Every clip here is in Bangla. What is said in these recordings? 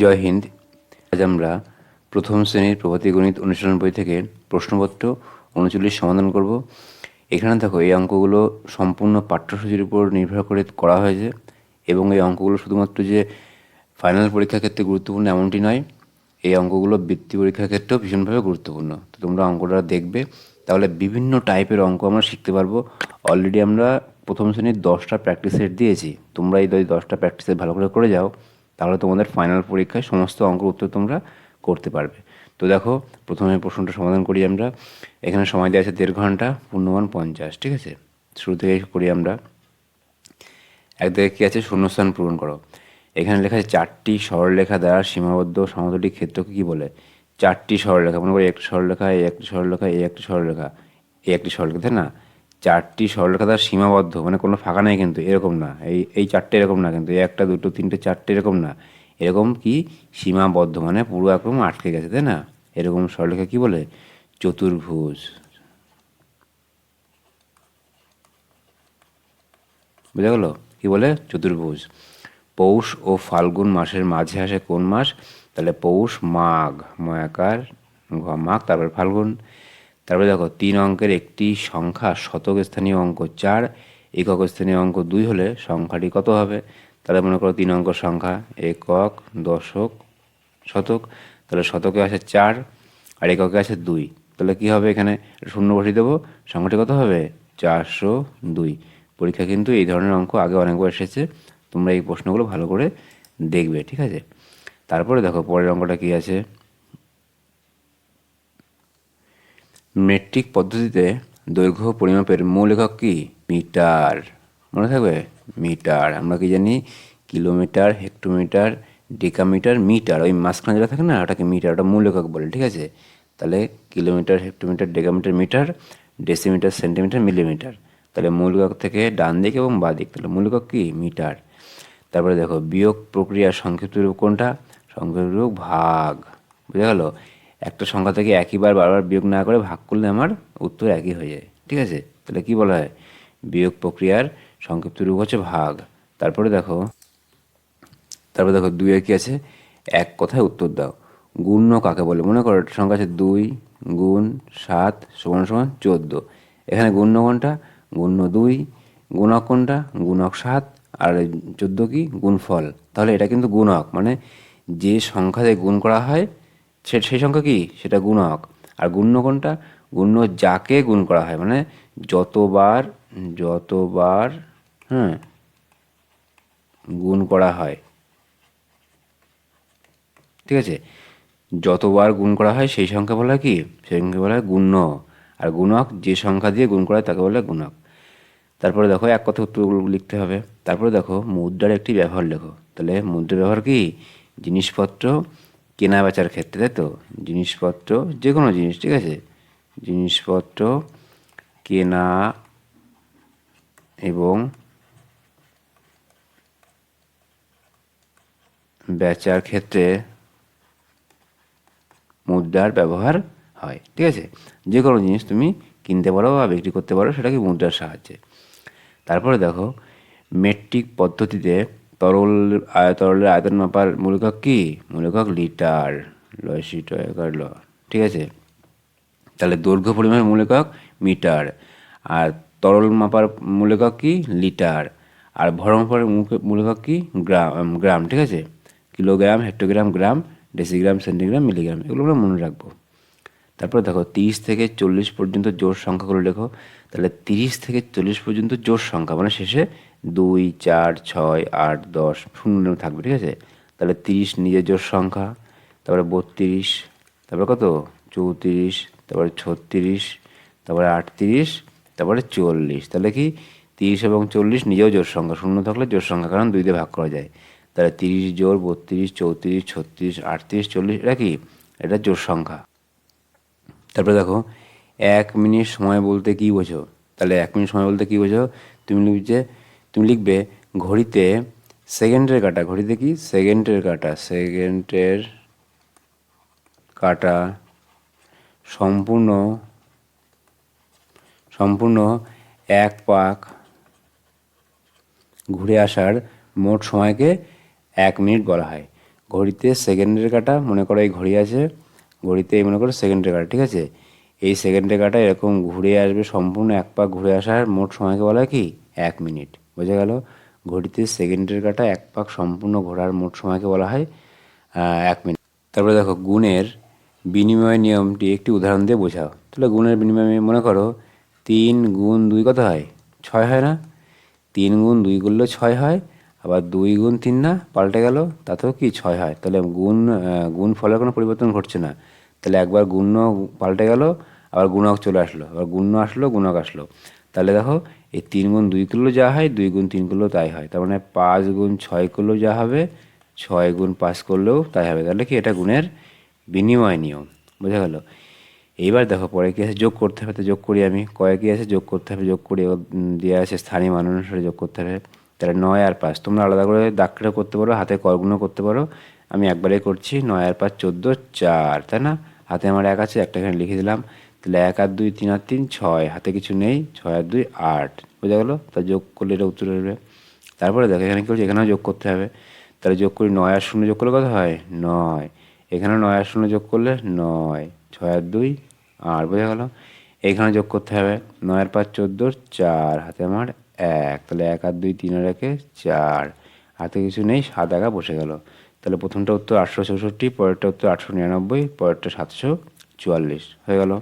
জয় হিন্দ। আজ আমরা প্রথম শ্রেণির প্রভাতী গণিত অনুশীলন বই থেকে প্রশ্নপত্র উনচল্লিশ সমাধান করব। এখানে দেখো, এই অঙ্কগুলো সম্পূর্ণ পাঠ্যসূচির উপর নির্ভর করে করা হয়েছে এবং এই অঙ্কগুলো শুধুমাত্র যে ফাইনাল পরীক্ষার ক্ষেত্রে গুরুত্বপূর্ণ এমনটি নয়, এই অঙ্কগুলো বৃত্তি পরীক্ষার ক্ষেত্রেও ভীষণভাবে গুরুত্বপূর্ণ। তো তোমরা অঙ্কটা দেখবে, তাহলে বিভিন্ন টাইপের অঙ্ক আমরা শিখতে পারব। অলরেডি আমরা প্রথম শ্রেণির দশটা প্র্যাকটিস সেট দিয়েছি। তোমরা এই দশটা প্র্যাকটিস ভালো করে করে যাও। তাহলে তোমাদের ফাইনাল পরীক্ষায় সমস্ত অঙ্ক উত্তর তোমরা করতে পারবে। তো দেখো, প্রথমে প্রশ্নটা সমাধান করি আমরা। এখানে সময় দেওয়া আছে দেড় ঘণ্টা, পূর্ণমান পঞ্চাশ, ঠিক আছে? শুরু থেকে করি আমরা। এক দিকে কী আছে? শূন্যস্থান পূরণ করো। এখানে লেখা আছে, চারটি সরলরেখা দ্বারা সীমাবদ্ধ সমতলিক ক্ষেত্রকে কী বলে? চারটি সরলরেখা, মনে করি, একটি সরলরেখা এই একটি সরলরেখা এই একটি সরলরেখা এই একটি সরলরেখা, তাই না? চারটি সরলরেখা দ্বারা সীমাবদ্ধ মানে কোনো ফাঁকা নেই কিন্তু, এরকম না। এই এই চারটে এরকম না কিন্তু একটা, দুটো, তিনটে, চারটে এরকম না। এরকম কি? সীমাবদ্ধ মানে পুরো একরকম আটকে গেছে, তাই না? এরকম সরলরেখা কী বলে? চতুর্ভুজ। বোঝা গেল? কি বলে? চতুর্ভুজ। পৌষ ও ফাল্গুন মাসের মাঝে আসে কোন মাস? তাহলে পৌষ মাঘ ময়াকার মাঘ, তারপর ফাল্গুন। তারপরে দেখো, তিন অঙ্কের একটি সংখ্যা শতক স্থানীয় অঙ্ক চার, একক স্থানীয় অঙ্ক দুই হলে সংখ্যাটি কত হবে? তাহলে মনে করো তিন অঙ্ক সংখ্যা একক দশক শতক, তাহলে শতকে আছে চার আর এককে আছে দুই। তাহলে কি হবে এখানে? শূন্য বসিয়ে দেবো। সংখ্যাটি কত হবে? চারশো দুই। পরীক্ষা কিন্তু এই ধরনের অঙ্ক আগে অনেকবার এসেছে। তোমরা এই প্রশ্নগুলো ভালো করে দেখবে, ঠিক আছে? তারপরে দেখো, পরের অঙ্কটা কি আছে? মেট্রিক পদ্ধতিতে দৈর্ঘ্য পরিমাপের মূল একক কি? মিটার। মনে থাকবে? মিটার। আমরা কি জানি? Kilometre, hectometre, decametre, metre. ওই মাঝখানে যেটা থাকে না, ওটাকে মিটার, ওটা মূল একক বলে, ঠিক আছে? তাহলে kilometre, hectometre, decametre, metre, decimetre, centimetre, millimetre. তাহলে মূল একক থেকে ডান দিক এবং বাঁ দিক। তাহলে মূল একক কি? মিটার। তারপরে দেখো, বিয়োগ প্রক্রিয়া সংক্ষিপ্ত রূপ কোনটা? সংক্ষিপ্ত রূপ ভাগ। বুঝা গেল? একটা সংখ্যা থেকে একইবার বারবার বিয়োগ না করে ভাগ করলে আমার উত্তর একই হয়ে যায়। ঠিক আছে? তাহলে কি বলা হয়? বিয়োগ প্রক্রিয়ার সংক্ষিপ্ত রূপ হচ্ছে ভাগ। তারপরে দেখো, তারপর দেখো দুইয়ে কি আছে? এক কথায় উত্তর দাও। গুণ্য কাকে বলে? মনে করো একটা সংখ্যা আছে দুই গুণ সাত সমান সমান চোদ্দ। এখানে গুণ্য কোনটা? গুণ্য দুই, গুণক কোনটা? গুণক সাত, আর চোদ্দ কি? গুণফল। তাহলে এটা কিন্তু গুণক মানে যে সংখ্যা দিয়ে গুণ করা হয় সেই সংখ্যা কি? সেটা গুণক। আর গুণ্য কোনটা? গুণ্য যাকে গুণ করা হয় মানে যতবার যতবার হ্যাঁ গুণ করা হয়। ঠিক আছে? যতবার গুণ করা হয়, সেই সংখ্যা বলা কি? সেই সংখ্যা বলা হয় গুণ্য। আর গুণক যে সংখ্যা দিয়ে গুণ করা হয়, তাকে বলে গুণক। তারপরে দেখো, এক কথা উত্তরগুলো লিখতে হবে। তারপরে দেখো, মুদ্রার একটি ব্যবহার লেখো। তাহলে মুদ্রার ব্যবহার কি? জিনিসপত্র কেনা বেচার ক্ষেত্রে, তাই তো? জিনিসপত্র যে কোনো জিনিস, ঠিক আছে? জিনিসপত্র, কেনা এবং বেচার ক্ষেত্রে মুদ্রার ব্যবহার হয়, ঠিক আছে? যে কোনো জিনিস তুমি কিনতে পারো বা বিক্রি করতে পারো সেটাকে মুদ্রার সাহায্যে? তারপরে দেখো, মেট্রিক পদ্ধতিতে তরল তরলের আয়তন মাপার মূলকক কি? মূলকক লিটার। লসিট এগার ল। ঠিক আছে? তাহলে দৈর্ঘ্য পরিমাপের মূলকক মিটার। আর তরল মাপার মূলকক কি? লিটার। আর ভর মাপার মূল- মূলকক কি? Gram gram. ঠিক আছে? Kilogram, hectogram, gram, decigram, centigram, milligram. এগুলো আমরা মনে রাখব। তারপরে দেখো, তিরিশ থেকে চল্লিশ পর্যন্ত জোর সংখ্যাগুলো লেখো। তাহলে তিরিশ থেকে চল্লিশ পর্যন্ত জোর সংখ্যা। মানে শেষে দুই, চার, ছয়, আট, দশ, শূন্য থাকবে, ঠিক আছে? তাহলে তিরিশ নিজের জোর সংখ্যা, তারপরে বত্রিশ, তারপরে কত? চৌত্রিশ, তারপরে ছত্রিশ, তারপরে আটত্রিশ, তারপরে চল্লিশ। তাহলে কি? তিরিশ এবং চল্লিশ নিজেও জোর সংখ্যা, শূন্য থাকলে জোর সংখ্যা, কারণ দুই দিয়ে ভাগ করা যায়। তাহলে তিরিশ জোর বত্রিশ, চৌত্রিশ, ছত্রিশ, আটত্রিশ, চল্লিশ, এটা কি? এটা জোর সংখ্যা। তারপরে দেখো, এক মিনিট সময় বলতে কি বোঝো? তাহলে এক মিনিট সময় বলতে কি বোঝো? তুমি লিখবে তুমি লিখবে ঘড়িতে সেকেন্ডের কাটা, ঘড়িতে কি? সেকেন্ডের কাটা সেকেন্ডের কাটা সম্পূর্ণ সম্পূর্ণ এক পাক ঘুরে আসার মোট সময়কে এক মিনিট বলা হয়। ঘড়িতে সেকেন্ডের কাটা, মনে করো এই ঘড়ি আছে ঘড়িতে মনে করো সেকেন্ডের কাটা, ঠিক আছে? এই সেকেন্ডের কাটা এরকম ঘুরে আসবে, সম্পূর্ণ এক পাক ঘুরে আসার মোট সময়কে বলা হয় কি? এক মিনিট। বোঝা গেল, ঘড়িতে সেকেন্ডের কাটা এক পাক সম্পূর্ণ ঘোরার মোট সময়কে বলা হয় এক মিনিট। তারপরে দেখো, গুণের বিনিময় নিয়মটি একটি উদাহরণ দিয়ে বোঝাও। তাহলে গুণের বিনিময় মনে করো, তিন গুণ দুই কত হয়? ছয় হয় না? তিন গুণ দুই করলেও ছয় হয়, আবার দুই গুণ তিন না, পাল্টে গেল, তাতেও কি ছয় হয়? তাহলে গুণ গুণ ফলের কোনো পরিবর্তন ঘটছে না। তাহলে একবার গুণ্য পাল্টে গেল, আবার গুণক চলে আসলো, আবার গুণ্য আসলো, গুণক আসলো। তাহলে দেখো, এই তিন গুণ দুই করলেও যা হয়, দুই গুণ তিন করলেও তাই হয়। তার মানে পাঁচ গুণ ছয় করলেও যা হবে, ছয় গুণ পাঁচ করলেও তাই হবে। তাহলে কি এটা গুণের বিনিময় নিয়ম, বোঝা গেল? এইবার দেখো, পরে কী আছে? যোগ করতে হবে, তো যোগ করি আমি। কয়ে কি আছে? যোগ করতে হবে, যোগ করি। দেওয়া আছে স্থানীয় মান অনুসারে যোগ করতে হবে। তাহলে নয় আর পাঁচ। তোমরা আলাদা করে দাগটা করতে পারো, হাতে করগুলো করতে পারো। আমি একবারে করছি, নয় আর পাঁচ, চোদ্দ, চার, তাই না? হাতে আমার এক আছে, একটা এখানে লিখে দিলাম। তাহলে এক আর দুই তিন আর তিন, ছয়। হাতে কিছু নেই, ছয় আর দুই, আট। বোঝা গেলো? তা যোগ করলে এটা উত্তর আসবে তারপরে দেখো, এখানে কি হচ্ছে এখানেও যোগ করতে হবে। তাহলে যোগ করি নয় আর শূন্য যোগ করলে কত হয়? নয়। এখানে নয় আর শূন্য যোগ করলে নয়। ছয় আর দুই, আট। বোঝা গেল? এখানে যোগ করতে হবে। নয় আর পাঁচ চোদ্দোর চার। হাতে আমার এক। তাহলে এক আর দুই, তিন আর একে চার। হাতে কিছু নেই, সাত একা বসে গেল। তাহলে প্রথমটা উত্তর আটশো চৌষট্টি, পরেরটা উত্তর আটশো নিরানব্বই, পরেরটা সাতশো চুয়াল্লিশ। হয়ে গেল?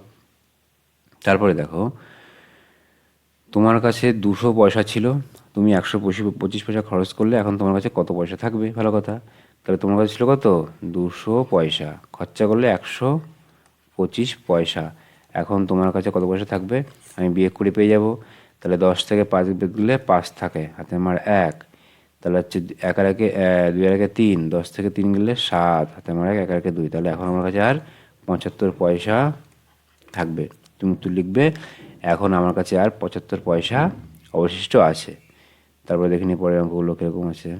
তারপরে দেখো, তোমার কাছে দুশো পয়সা ছিল, তুমি একশো পঁচিশ পয়সা খরচ করলে এখন তোমার কাছে কত পয়সা থাকবে? ভালো কথা। তাহলে তোমার কাছে ছিল কত? দুশো পয়সা। খরচা করলে একশো পঁচিশ পয়সা। এখন তোমার কাছে কত পয়সা থাকবে? আমি বিয়ে করে পেয়ে যাব। তাহলে দশ থেকে পাঁচ দিলে পাঁচ থাকে হাতে আমার এক। তাহলে হচ্ছে এক আর একে দুই আর একে তিন। দশ থেকে তিন গেলে সাত হাতে আমার এক এক আর একে দুই। তাহলে এখন আমার কাছে আর পঁচাত্তর পয়সা থাকবে। তুমি উত্তর লিখবে। এখন আমার কাছে আর পঁচাত্তর পয়সা অবশিষ্ট আছে। তারপরে দেখে পরের অঙ্কগুলো কীরকম আছে।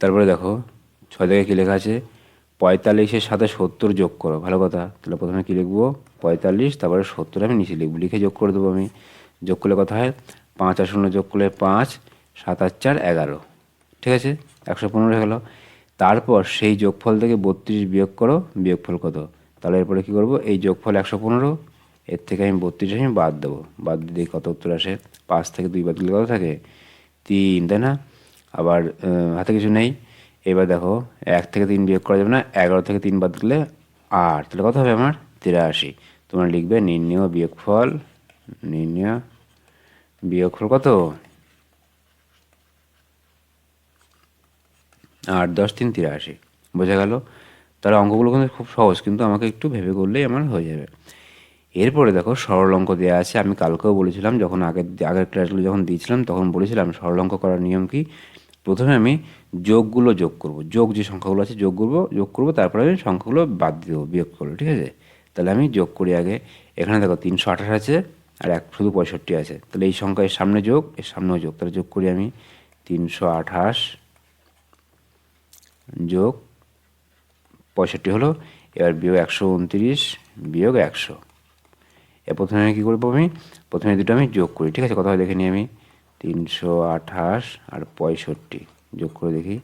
তারপরে দেখো, ছয় থেকে কী লেখা আছে? পঁয়তাল্লিশের সাথে সত্তর যোগ করো। ভালো কথা। তাহলে প্রথমে কী লিখব? পঁয়তাল্লিশ, তারপরে সত্তর আমি নিচে লিখব। লিখে যোগ করে দেবো আমি। যোগ করলে কথা হয়? পাঁচ আর শূন্য যোগ করলে পাঁচ, সাত আর চার, এগারো। ঠিক আছে? একশো পনেরো হয়ে গেলো। তারপর সেই যোগফল থেকে বত্রিশ বিয়োগ করো, বিয়োগফল কত? তাহলে এরপরে কী করব? এই যোগফল একশো পনেরো, এর থেকে আমি বত্রিশ আমি বাদ দেবো। বাদ দিয়ে কত উত্তর আসে। পাঁচ থেকে দুই বাদ দিলে কত থাকে? তিন, তাই না? আবার হাতে কিছু নেই। এবার দেখো, এক থেকে তিন বিয়োগ করা যাবে না। এগারো থেকে তিন বাদ দিলে আট। তাহলে কত হবে আমার? তিরাশি। তোমরা লিখবে নির্ণয় বিয়োগফল নির্ণয় বিয়োগফল কত? আট, দশ, তিন, তিরাশি। বোঝা গেল? তাহলে অঙ্কগুলো কিন্তু খুব সহজ, কিন্তু আমাকে একটু ভেবে করলেই আমার হয়ে যাবে। এরপরে দেখো, সরল অঙ্ক দেওয়া আছে। আমি কালকেও বলেছিলাম, যখন আগের আগের ক্লাসগুলো যখন দিয়েছিলাম, তখন বলেছিলাম সরল অঙ্ক করার নিয়ম কি? প্রথমে আমি যোগগুলো যোগ করব। যোগ যে সংখ্যাগুলো আছে, যোগ করব যোগ করব, তারপরে আমি সংখ্যাগুলো বাদ দেবো, বিয়োগ করব, ঠিক আছে? তাহলে আমি যোগ করি আগে। এখানে দেখো, তিনশো আঠাশ আছে, আর এক, শুধু পঁয়ষট্টি আছে। তাহলে এই সংখ্যা এর সামনে যোগ, এর সামনেও যোগ। তাহলে যোগ করি আমি তিনশো আঠাশ যোগ পঁয়ষট্টি হলো, এবার বিয়োগ একশো উনত্রিশ, বিয়োগ একশো। এ প্রথমে আমি কী করব আমি? প্রথমে দুটো আমি যোগ করি, ঠিক আছে? কথা হয় দেখে নিই আমি? তিনশো আঠাশ আর পঁয়ষট্টি, যোগ করে দেখি।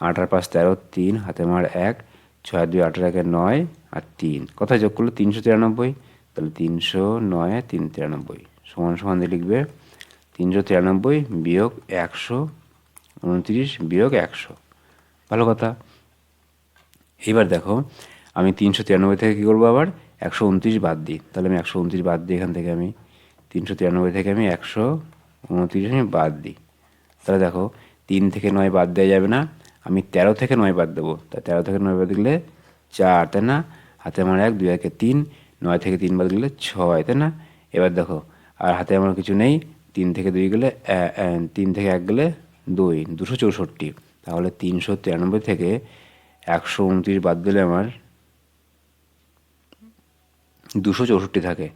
আট আর পাঁচ তেরো, তিন, হাতে মার এক, ছয় দুই আঠারো একে নয় আর তিন। কোথায় যোগ করল? তিনশো তিরানব্বই। তাহলে তিনশো নয়, তিন তিরানব্বই। সমান সমান দিয়ে লিখবে, তিনশো তিরানব্বই বিয়োগ একশো উনত্রিশ বিয়োগ একশো। ভালো কথা। এইবার দেখো, আমি তিনশো তিরানব্বই থেকে কী করব আবার? একশো উনত্রিশ বাদ দিই। তাহলে আমি একশো উনত্রিশ বাদ দিই এখান থেকে আমি তিনশো তিরানব্বই থেকে আমি একশো উনত্রিশ আমি বাদ দিই। তাহলে দেখো, তিন থেকে নয় বাদ দেওয়া যাবে না। আমি তেরো থেকে নয় বাদ দেবো। তা তেরো থেকে নয় বাদ দিলে চার, তাই না? হাতে আমার এক, দুই, একে তিন, নয় থেকে তিন বাদ দিলে ছয়, তাই না? এবার দেখো, আর হাতে আমার কিছু নেই। তিন থেকে দুই গেলে তিন থেকে এক গেলে দুই, দুশো চৌষট্টি। তাহলে তিনশো তিরানব্বই থেকে একশো উনত্রিশ বাদ দিলে আমার দুশো চৌষট্টি থাকে।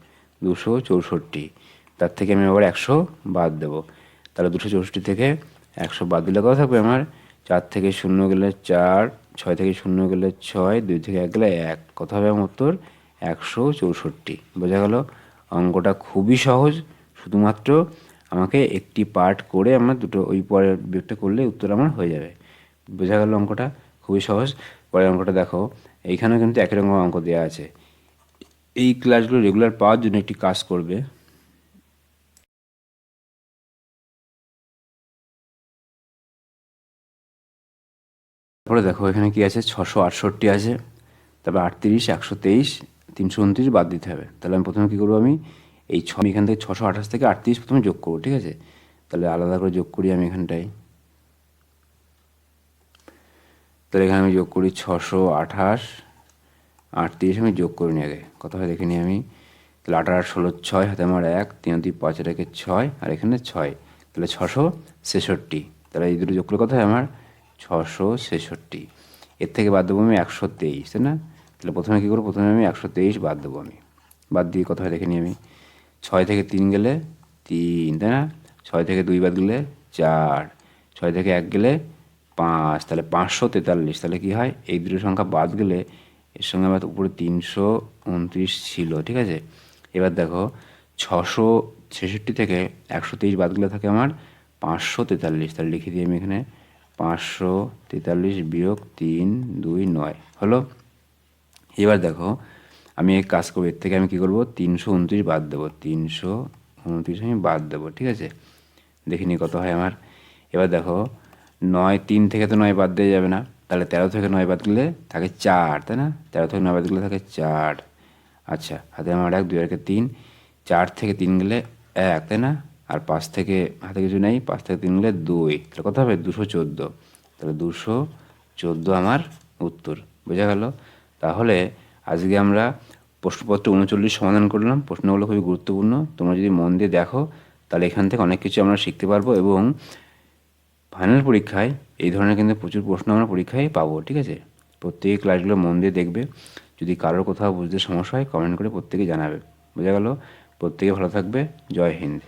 দুশো চৌষট্টি। তার থেকে আমি আবার একশো বাদ দেবো। তাহলে দুশো চৌষট্টি থেকে একশো বাদ দিলে কত থাকবে আমার? চার থেকে শূন্য গেলে চার, ছয় থেকে শূন্য গেলে ছয়, দুই থেকে এক গেলে এক। কত হবে আমার উত্তর? একশো চৌষট্টি। বোঝা গেল? অঙ্কটা খুবই সহজ। শুধুমাত্র আমাকে একটি পার্ট করে আমার দুটো ওই পরের বিয়োগটা করলে উত্তর আমার হয়ে যাবে। বোঝা গেল অঙ্কটা? খুবই সহজ। পরের অঙ্কটা দেখো। এইখানেও কিন্তু একই রকম অঙ্ক দেওয়া আছে। এই ক্লাসগুলো রেগুলার পাওয়ার জন্য একটি কাজ করবে। তারপরে দেখো, এখানে কি আছে? ছশো আটষট্টি আছে। তারপর আটত্রিশ, একশো তেইশ, তিনশো উনত্রিশ বাদ দিতে হবে। তাহলে আমি প্রথমে কী করব আমি? এই ছ, এখান থেকে ছশো আঠাশ থেকে আটত্রিশ প্রথমে যোগ করব, ঠিক আছে? তাহলে আলাদা করে যোগ করি আমি এখানটায়। তাহলে এখানে আমি যোগ করি ছশো আঠাশ, আটত্রিশ আমি যোগ করি আগে কত হয় দেখে নিই আমি। তাহলে আঠারো আট ষোলো ছয় হাতে আমার এক, তিন, দুই, পাঁচ রেখে ছয়, আর এখানে ছয়। তাহলে ছশো ছেষট্টি। তাহলে এই দুটো যোগ করলে কত হয় আমার? ছশো ছেষট্টি। এর থেকে বাদ দেবো আমি একশো তেইশ, তাই না? তাহলে প্রথমে কী করব? প্রথমে আমি একশো তেইশ বাদ দেবো আমি। বাদ দিয়ে কত হয় দেখে নিই আমি। ছয় থেকে তিন গেলে তিন, তাই না? ছয় থেকে দুই বাদ গেলে চার। ছয় থেকে এক গেলে পাঁচ, তাহলে পাঁচশো তেতাল্লিশ, তাহলে কী হয়? এই দুটো সংখ্যা বাদ গেলে এর সঙ্গে আমার উপরে তিনশো উনত্রিশ ছিল, ঠিক আছে? এবার দেখো, ছশো ছেষট্টি থেকে একশো তেইশ বাদ গেলে থাকে আমার পাঁচশো তেতাল্লিশ, তাহলে লিখে দিই আমি এখানে, পাঁচশো তেতাল্লিশ বিয়োগ তিন, দুই, নয়, হলো? এবার দেখো, আমি এক কাজ করব, এর থেকে আমি কী করব? তিনশো উনত্রিশ বাদ দেবো, তিনশো উনত্রিশ আমি বাদ দেবো, ঠিক আছে? দেখিনি কত হয় আমার। এবার দেখো নয়, তিন থেকে তো নয় বাদ দেওয়া যাবে না। তাহলে তেরো থেকে নয় বাদ গেলে থাকে চার, তাই না? তেরো থেকে নয় বাদ গেলে থাকে চার। আচ্ছা হাতে আমার এক, দুই, একে, তিন। চার থেকে তিন গেলে এক, তাই না? আর পাঁচ থেকে, হাতে কিছু নেই, পাঁচ থেকে তিন গেলে দুই। তাহলে কত হবে? দুশো চোদ্দ। তাহলে দুশো চোদ্দ আমার উত্তর। বোঝা গেল? তাহলে আজকে আমরা প্রশ্নপত্র উনচল্লিশ সমাধান করলাম। প্রশ্নগুলো খুবই গুরুত্বপূর্ণ। তোমরা যদি মন দিয়ে দেখো, তাহলে এখান থেকে অনেক কিছু আমরা শিখতে পারব এবং ফাইনাল পরীক্ষায় এই ধরনের কিন্তু প্রচুর প্রশ্ন আমরা পরীক্ষায় পাবো, ঠিক আছে? প্রত্যেকে ক্লাসগুলো মন দিয়ে দেখবে। যদি কারোর কোথাও বুঝতে সমস্যা হয় কমেন্ট করে প্রত্যেকে জানাবে। বোঝা গেল? প্রত্যেকে ভালো থাকবে। জয় হিন্দ।